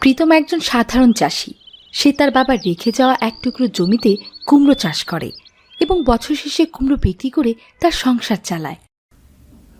প্রীতম একজন সাধারণ চাষি। সে তার বাবা রেখে যাওয়া এক টুকরো জমিতে কুমড়ো চাষ করে এবং বছর শেষে কুমড়ো বিক্রি করে তার সংসার চালায়।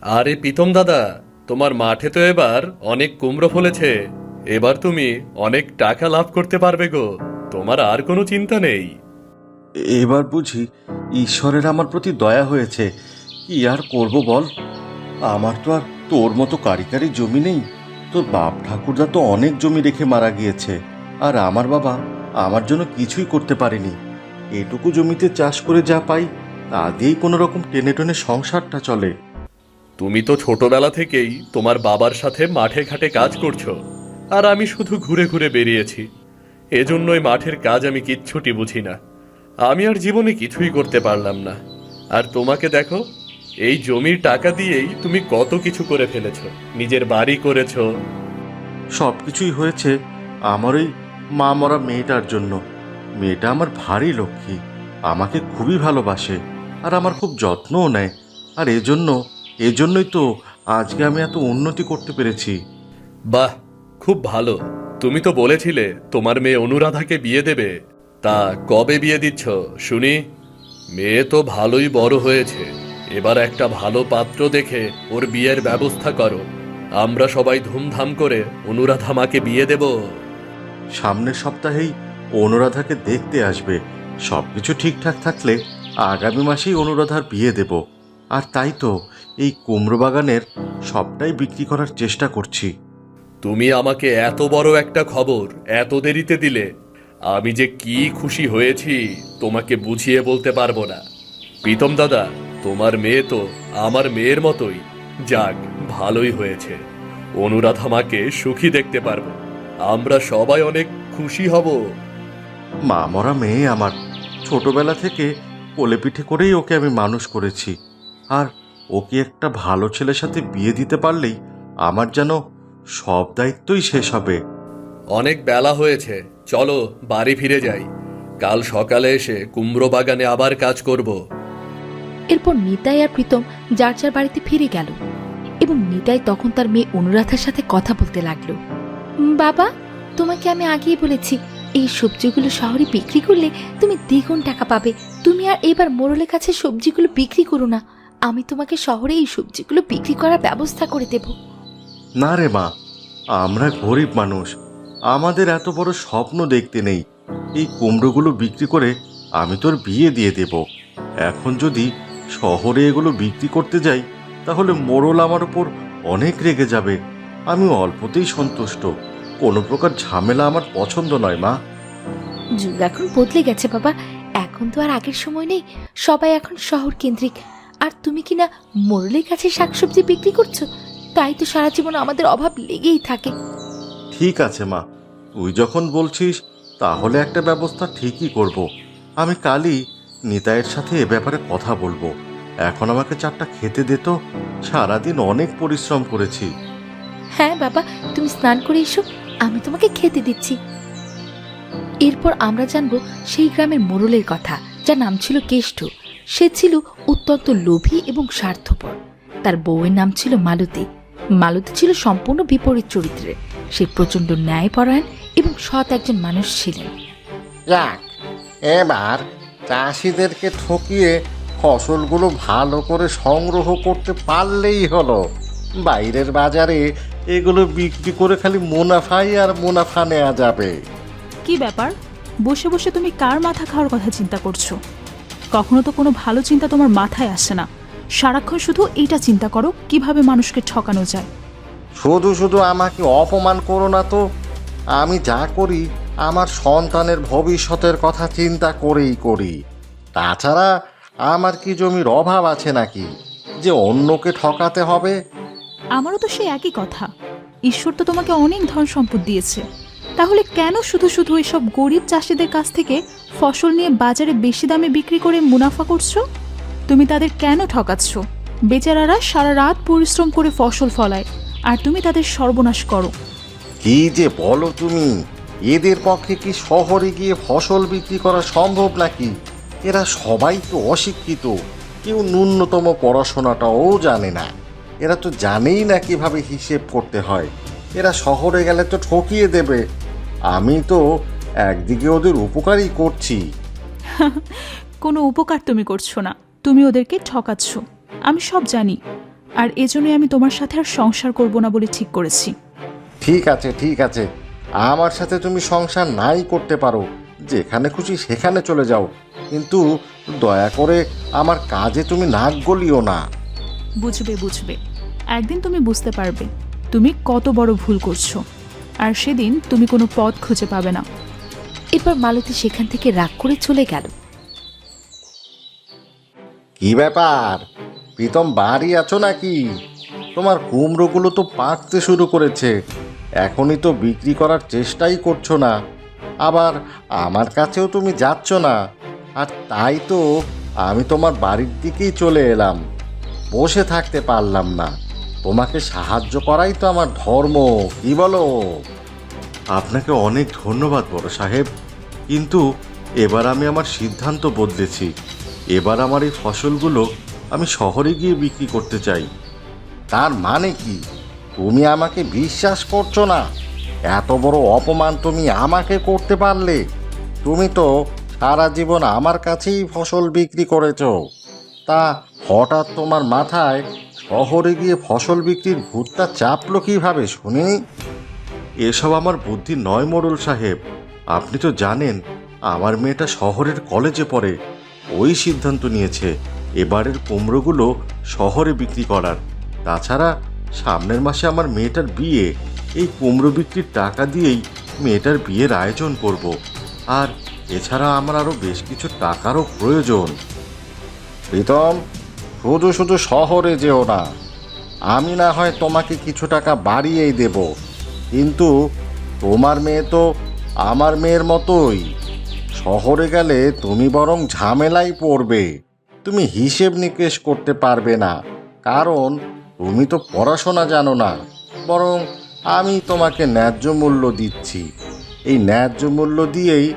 আরে প্রীতম দাদা তোমার মাঠে তো এবার অনেক কুমড়ো ফলেছে। এবার তুমি অনেক টাকা লাভ করতে পারবে গো। তোমার আর কোনো চিন্তা নেই। এবার বুঝি ঈশ্বরের আমার প্রতি দয়া হয়েছে। কি আর করব বল? আমার তো আর তোর মতো কারিকারি জমি নেই। তোর বাপ ঠাকুরদা তো অনেক জমি রেখে মারা গিয়েছে, আর আমার বাবা আমার জন্য কিছুই করতে পারেনি। এটুকু জমিতে চাষ করে যা পাই, তা দিয়েই কোনো রকম টেনে টেনে সংসারটা চলে। তুমি তো ছোটবেলা থেকেই তোমার বাবার সাথে মাঠে ঘাটে কাজ করছ, আর আমি শুধু ঘুরে ঘুরে বেরিয়েছি। এজন্যই মাঠের কাজ আমি কিচ্ছুটি বুঝি না। আমি আর জীবনে কিছুই করতে পারলাম না। আর তোমাকে দেখো এই জমির টাকা দিয়েই তুমি কত কিছু করে ফেলেছো নিজের বাড়ি করেছ। সব কিছুই হয়েছে আমার ওই মা মরা মেয়েটার জন্য। মেয়েটা আমার ভারী লক্ষ্মী আমাকে খুবই ভালোবাসে আর আমার খুব যত্নও নেয়। আর এজন্য এজন্যই তো আজকে আমি এত উন্নতি করতে পেরেছি। বাহ খুব ভালো। তুমি তো বলেছিলে তোমার মেয়ে অনুরাধাকে বিয়ে দেবে। তা কবে বিয়ে দিচ্ছ শুনি? মেয়ে তো ভালোই বড় হয়েছে। এবার একটা ভালো পাত্র দেখে ওর বিয়ের ব্যবস্থা করো। আমরা সবাই ধুমধাম করে অনুরাধা মাকে বিয়ে দেব। সামনের সপ্তাহেই অনুরাধাকে দেখতে আসবে। সব কিছু ঠিকঠাক থাকলে আগামী মাসেই অনুরাধার বিয়ে দেব। আর তাই তো এই কুমড়ো বাগানের সবটাই বিক্রি করার চেষ্টা করছি। তুমি আমাকে এত বড় একটা খবর এত দেরিতে দিলে। আমি যে কি খুশি হয়েছি তোমাকে বুঝিয়ে বলতে পারব না। প্রীতম দাদা তোমার মেয়ে তো আমার মেয়ের মতোই। যাক ভালোই হয়েছে। অনুরাধা মাকে সুখী দেখতে পারব। আমরা সবাই অনেক খুশি হব। মা মরা মেয়ে আমার ছোটবেলা থেকে কোলে পিঠে করেই ওকে আমি মানুষ করেছি। আর ওকে একটা ভালো ছেলের সাথে বিয়ে দিতে পারলেই আমার যেন সব দায়িত্বই শেষ হবে। অনেক বেলা হয়েছে। চলো বাড়ি ফিরে যাই। কাল সকালে এসে কুমড়ো বাগানে আবার কাজ করব। এরপর নিতাই আর প্রীতম যার যার বাড়িতে ফিরে গেল এবং নিতাই তখন তার মেয়ে অনুরাধার সাথে কথা বলতে লাগল। বাবা, তোমাকে আমি আগেই বলেছি, এই সবজিগুলো শহরে বিক্রি করলে তুমি দ্বিগুণ টাকা পাবে। তুমি আর এবার মোড়লের কাছে সবজিগুলো বিক্রি করো না। আমি তোমাকে শহরে এই সবজিগুলো বিক্রি করার ব্যবস্থা করে দেব। না রে মা, আমরা গরিব মানুষ। আমাদের এত বড় স্বপ্ন দেখতে নেই। এই কুমড়োগুলো বিক্রি করে আমি তোর বিয়ে দিয়ে দেব। এখন যদি শহরে এগুলো বিক্রি করতে যাই তাহলে মোড়ল আমার ওপর অনেক রেগে যাবে। আমি অল্পতেই সন্তুষ্ট। কোনো প্রকার ঝামেলা আমার পছন্দ নয় মা। যুগ এখন বদলে গেছে বাবা। এখন তো আর আগের সময় নেই। সবাই এখন শহর কেন্দ্রিক আর তুমি কি না মোড়লের কাছে শাকসবজি বিক্রি করছ? তাই তো সারা জীবন আমাদের অভাব লেগেই থাকে। ঠিক আছে মা। তুই যখন বলছিস তাহলে একটা ব্যবস্থা ঠিকই করব। আমি কালই নিতাইয়ের সাথে এ ব্যাপারে কথা বলব। এখন আমাকে চারটা খেতে দে তো। সারাদিন অনেক পরিশ্রম করেছি। হ্যাঁ বাবা তুমি স্নান করে এসো। আমি তোমাকে খেতে দিচ্ছি। এরপর আমরা জানব সেই গ্রামের মোড়লের কথা যার নাম ছিল কেষ্ট। সে ছিল অত্যন্ত লোভী এবং স্বার্থপর। তার বউয়ের নাম ছিল মালতী। মালতী ছিল সম্পূর্ণ বিপরীত চরিত্রের। সে প্রচণ্ড ন্যায়পরায়ণ এবং সৎ একজন মানুষ ছিলেন। যাক এবার চাষিদেরকে ঠকিয়ে ফসলগুলো ভালো করে সংগ্রহ করতে পারলেই হলো। বাইরের বাজারে এগুলো বিক্রি করে খালি মুনাফাই আর মুনাফা নেওয়া যাবে। কি ব্যাপার? বসে বসে তুমি কার মাথা খাওয়ার কথা চিন্তা করছ? কখনো তো কোনো ভালো চিন্তা তোমার মাথায় আসে না। সারাক্ষণ শুধু এইটা চিন্তা করো কীভাবে মানুষকে ঠকানো যায়। শুধু শুধু আমাকে অপমান করো না তো। আমি যা করি আমার সন্তানের ভবিষ্যতের কথা চিন্তা করেই করি। তাছাড়া আমার কি জমির অভাব আছে নাকি? যে অন্যকে ঠকাতে হবে? আমারও তো সেই একই কথা। ঈশ্বর তো তোমাকে অনেক ধন সম্পদ দিয়েছে। তাহলে কেন শুধু শুধু এসব গরিব চাষিদের কাছ থেকে ফসল নিয়ে বাজারে বেশি দামে বিক্রি করে মুনাফা করছ? তুমি তাদের কেন ঠকাচ্ছ? বেচারারা সারা রাত পরিশ্রম করে ফসল ফলায় আর তুমি তাদের সর্বনাশ করো। কি যে বলো তুমি? এদের পক্ষে কি শহরে গিয়ে ফসল বিক্রি করা সম্ভব নাকি? এরা সবাই তো অশিক্ষিত। কেউ ন্যূনতম পড়াশোনাটাও জানে না। এরা তো জানেই না কীভাবে হিসেব করতে হয়। এরা শহরে গেলে তো ঠকিয়ে দেবে। আমি তো একদিকে ওদের উপকারই করছি। কোনো উপকার তুমি করছ না। তুমি ওদেরকে ঠকাচ্ছ। আমি সব জানি। আর এজন্যই আমি তোমার সাথে আর সংসার করব না বলে ঠিক করেছি। ঠিক আছে ঠিক আছে। আমার সাথে তুমি সংসার নাই করতে পারো। যেখানে খুশি সেখানে চলে যাও। কিন্তু দয়া করে আমার কাজে তুমি নাক গলিও না। বুঝবে বুঝবে। একদিন তুমি বুঝতে পারবে তুমি কত বড় ভুল করছ। আর সেদিন তুমি কোনো পথ খুঁজে পাবে না। এরপর মালতী সেখান থেকে রাগ করে চলে গেল। কি ব্যাপার? প্রীতম বাড়ি আছো নাকি? তোমার কুমড়োগুলো তো পাকতে শুরু করেছে। এখনই তো বিক্রি করার চেষ্টাই করছ না। আবার আমার কাছেও তুমি যাচ্ছ না। আর তাই তো আমি তোমার বাড়ির দিকেই চলে এলাম। বসে থাকতে পারলাম না। তোমাকে সাহায্য করাই তো আমার ধর্ম, কি বলো? আপনাকে অনেক ধন্যবাদ বড় সাহেব। কিন্তু এবার আমি আমার সিদ্ধান্ত বদলেছি। এবার আমার এই ফসলগুলো আমি শহরে গিয়ে বিক্রি করতে চাই। তার মানে কি? তুমি আমাকে বিশ্বাস করছ না। এত বড় অপমান তুমি আমাকে করতে পারলে। তুমি তো সারা জীবন আমার কাছেই ফসল বিক্রি করেছ। তা হঠাৎ তোমার মাথায় শহরে গিয়ে ফসল বিক্রির ভূতটা চাপলো কীভাবে শুনি এসব আমার বুদ্ধি নয়, মোড়ল সাহেব। আপনি তো জানেন, আমার মেয়েটা শহরের কলেজে পড়ে। ওই সিদ্ধান্ত নিয়েছে, এবারের কুমড়োগুলো শহরে বিক্রি করার। তাছাড়া সামনের মাসে আমার মেয়েটার বিয়ে। এই কুমড়ো বিক্রির টাকা দিয়েই মেয়েটার বিয়ের আয়োজন করব। আর এছাড়া আমার আরও বেশ কিছু টাকারও প্রয়োজন। প্রীতম, শুধু শুধু শহরে যেও না। আমি না হয় তোমাকে কিছু টাকা বাড়িয়েই দেব। কিন্তু তোমার মেয়ে তো আমার মেয়ের মতোই। শহরে গেলে তুমি বরং ঝামেলাই পড়বে। তুমি হিসেব নিকেশ করতে পারবে না। কারণ তুমি তো পড়াশোনা জানো না, বরং আমি তোমাকে ন্যায্য মূল্য দিচ্ছি। এই ন্যায্য মূল্য দিয়েই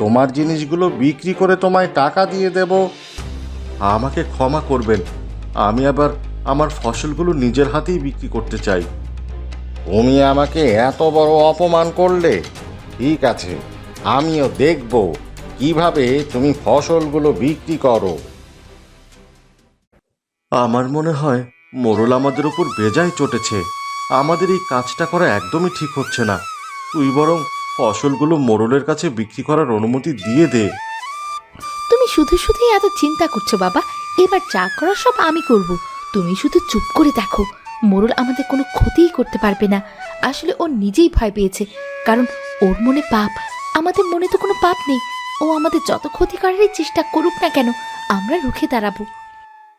তোমার জিনিসগুলো বিক্রি করে তোমায় টাকা দিয়ে দেবো। আমাকে ক্ষমা করবেন, আমি আবার আমার ফসলগুলো নিজের হাতেই বিক্রি করতে চাই। তুমি আমাকে এত বড় অপমান করলে? ঠিক আছে, আমিও দেখব কীভাবে তুমি ফসলগুলো বিক্রি করো। আমার মনে হয় মোরল আমাদের উপর বেজায় চটেছে। আমাদের এই কাজটা করা একদমই ঠিক হচ্ছে না। তুই বরং ফসলগুলো মোরলের কাছে বিক্রি করার অনুমতি দিয়ে দে। তুমি শুধু শুধুই এত চিন্তা করছ বাবা। এবার যা করার সব আমি করব। তুমি শুধু চুপ করে দেখো। মোরল আমাদের কোনো ক্ষতিই করতে পারবে না। আসলে ও নিজেই ভয় পেয়েছে। কারণ ওর মনে পাপ। আমাদের মনে তো কোনো পাপ নেই। ও আমাদের যত ক্ষতি করারই চেষ্টা করুক না কেন, আমরা রুখে দাঁড়াবো।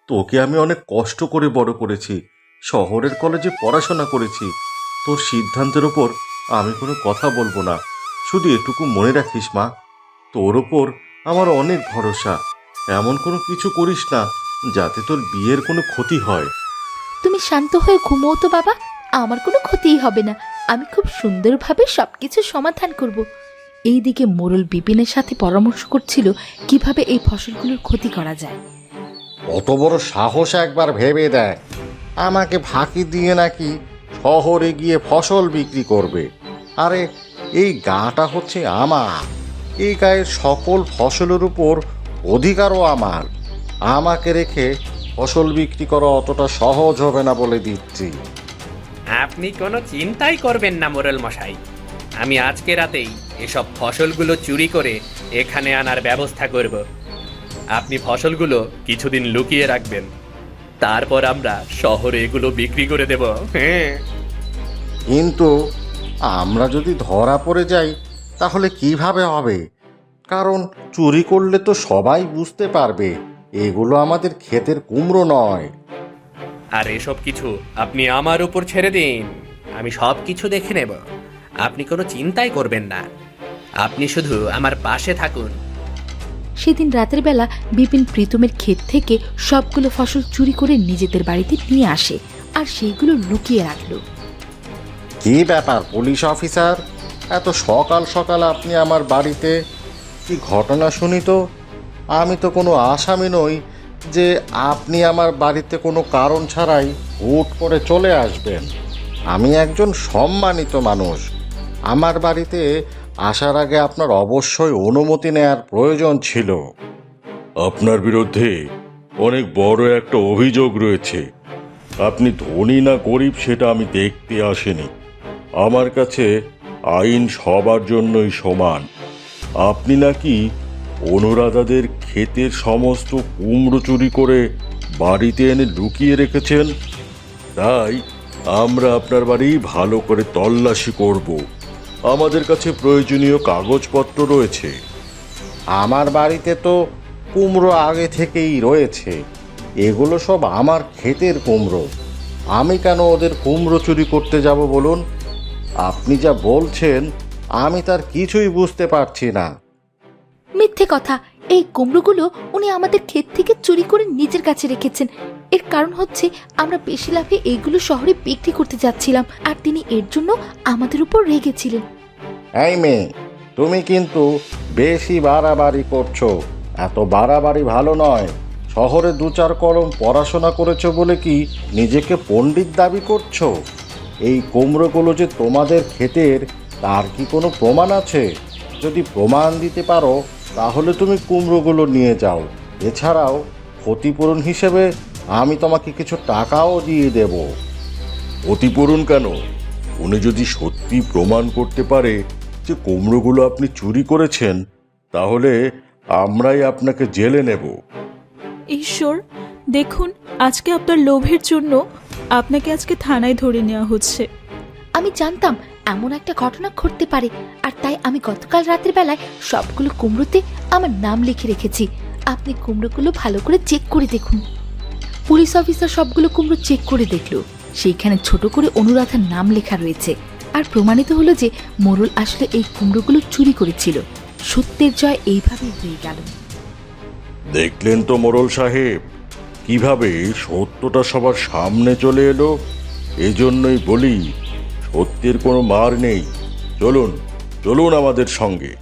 তোকে আমি অনেক কষ্ট করে বড় করেছি। শহরের কলেজে পড়াশোনা করেছি। তোর সিদ্ধান্তের ওপর আমি কোনো কথা বলব না। শুধু এটুকু মনে রাখিস, মা। তোর ওপর আমার অনেক ভরসা। এমন কোনো কিছু করিস না যাতে তোর বিয়ের কোনো ক্ষতি হয়। তুমি শান্ত হয়ে ঘুমোও তো, বাবা। আমার কোনো ক্ষতিই হবে না। আমি খুব সুন্দরভাবে সবকিছু সমাধান করব। এইদিকে মোরল বিপিনের সাথে পরামর্শ করছিল কীভাবে এই ফসলগুলোর ক্ষতি করা যায়। কত বড় সাহস একবার ভেবে দেয়। আমাকে ফাঁকি দিয়ে নাকি শহরে গিয়ে ফসল বিক্রি করবে। আরে, এই গাটা হচ্ছে আমার। এই গায়ের সকল ফসলের উপর অধিকারও আমার। আমাকে রেখে ফসল বিক্রি করা অতটা সহজ হবে না বলে দিচ্ছি। আপনি কোনো চিন্তাই করবেন না, মোরল মশাই। আমি আজকে রাতেই এসব ফসলগুলো চুরি করে এখানে আনার ব্যবস্থা করব। আপনি ফসলগুলো কিছুদিন লুকিয়ে রাখবেন। তারপর আমরা শহরে এগুলো বিক্রি করে দেব। হ্যাঁ কিন্তু আমরা যদি ধরা পড়ে যাই তাহলে কীভাবে হবে? কারণ চুরি করলে তো সবাই বুঝতে পারবে এগুলো আমাদের ক্ষেতের কুমড়ো নয়। আর এসব কিছু আপনি আমার উপর ছেড়ে দিন। আমি সব কিছু দেখে নেব। আপনি কোনো চিন্তাই করবেন না। আপনি শুধু আমার পাশে থাকুন। সেদিন রাতের বেলা বিপিন প্রীতমের ক্ষেত থেকে সবগুলো ফসল চুরি করে নিজেদের বাড়িতে নিয়ে আসে আর সেইগুলো লুকিয়ে রাখল। কি ব্যাপার, পুলিশ অফিসার? এত সকাল সকাল আপনি আমার বাড়িতে? কি ঘটনা শুনি তো? আমি তো কোনো আসামি নই যে আপনি আমার বাড়িতে কোনো কারণ ছাড়াই হুট করে চলে আসবেন। আমি একজন সম্মানিত মানুষ। আমার বাড়িতে আসার আগে আপনার অবশ্যই অনুমতি নেয়ার প্রয়োজন ছিল। আপনার বিরুদ্ধে অনেক বড় একটা অভিযোগ রয়েছে। আপনি ধনী না গরিব সেটা আমি দেখতে আসিনি। আমার কাছে আইন সবার জন্যই সমান। আপনি নাকি অনুরাধাদের ক্ষেতের সমস্ত কুমড়ো চুরি করে বাড়িতে এনে লুকিয়ে রেখেছেন? তাই আমরা আপনার বাড়ি ভালো করে তল্লাশি করব। আমাদের কাছে প্রয়োজনীয় কাগজপত্র রয়েছে। আমার বাড়িতে তো কুমড়ো আগে থেকেই রয়েছে। এগুলো সব আমার ক্ষেতের কুমড়ো। আমি কেন ওদের কুমড়ো চুরি করতে যাব বলুন? আপনি যা বলছেন আমি তার কিছুই বুঝতে পারছি না। মিথ্যে কথা। এই কুমড়োগুলো উনি আমাদের ক্ষেত থেকে চুরি করে নিজের কাছে রেখেছেন। এর কারণ হচ্ছে আমরা বেশি লাভে এইগুলো শহরে বিক্রি করতে যাচ্ছিলাম, আর তিনি এর জন্য আমাদের উপর রেগেছিলেন। এই মেয়ে, তুমি কিন্তু বেশি বাড়াবাড়ি করছ। এত বাড়াবাড়ি ভালো নয়। শহরে দু চার কলম পড়াশোনা করেছ বলে কি নিজেকে পণ্ডিত দাবি করছ? এই কুমড়োগুলো যে তোমাদের ক্ষেতের, তার কি কোনো প্রমাণ আছে? যদি প্রমাণ দিতে পারো, তাহলে তুমি কুমড়োগুলো নিয়ে যাও। এছাড়াও ক্ষতিপূরণ হিসেবে আমি তোমাকে কিছু টাকাও দিয়ে দেবো। ক্ষতিপূরণ কেন? উনি যদি সত্যি প্রমাণ করতে পারে যে কুমড়োগুলো আপনি চুরি করেছেন তাহলে আমরাই আপনাকে জেলে নেব। ঈশ্বর দেখুন আজকে আপনার লোভের জন্য আপনাকে আজকে থানায় ধরে নেওয়া হচ্ছে। আমি জানতাম এমন একটা ঘটনা ঘটতে পারে আর তাই আমি গতকাল রাতের বেলায় সবগুলো কুমড়োতে আমার নাম লিখে রেখেছি। আপনি কুমড়োগুলো ভালো করে চেক করে দেখুন। পুলিশ অফিসার সবগুলো কুমড়ো চেক করে দেখল। সেইখানে ছোট করে অনুরাধার নাম লেখা রয়েছে। আর প্রমাণিত হলো যে মোরল আসলে এই কুমড়োগুলো চুরি করেছিল। সত্যের জয় এইভাবেই হয়ে গেল। দেখলেন তো মোরল সাহেব, কীভাবে সত্যটা সবার সামনে চলে এলো? এজন্যই বলি, সত্যের কোনো মার নেই। চলুন চলুন আমাদের সঙ্গে।